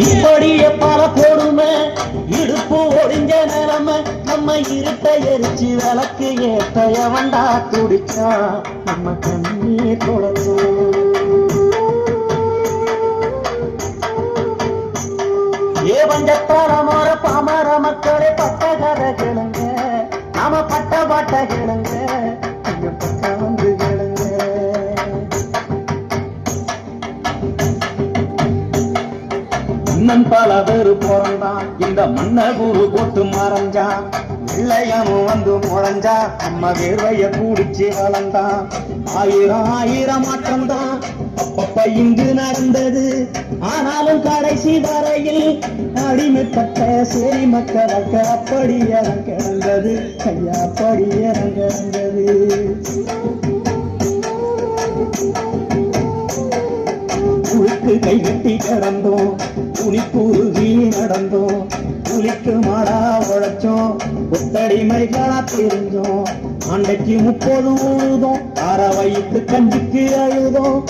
இப்படியே பல கொடுமை. இடுப்பு ஒடிஞ்ச நிலைமை. நம்ம இருட்ட எரிச்சு விளக்கு ஏத்த எவன்டா குடிச்சா நம்ம கண்ணீர் தொடரும் ஏ பஞ்சத்தார மோர பாமா இன்னும் பல பேரு பிறந்தான். இந்த மன்ன குரு போட்டு மறைஞ்சான். வெள்ளையனும் வந்து முழஞ்சா நம்ம வேர்வைய கூடிச்சு வளர்ந்தான். ஆயிரம் ஆயிரம் மாற்றம் தான் அப்பப்ப இங்கு நடந்தது. ஆனாலும் கடைசி வரையில் அடிமைப்பட்ட சேரி மக்களுக்கு அப்படி இடம் கிடந்தது ஐயா அப்படி இடம் கை கட்டி கிடந்தோம். புலிக்குருகி நடந்தோம். புலிக்கு மாடா உழைச்சோம். ஒத்தடிமைகளா தெரிஞ்சோம். அன்றைக்கு முப்பது உழுதோம் அரை வயிற்று கஞ்சிக்கு அழுதோம்.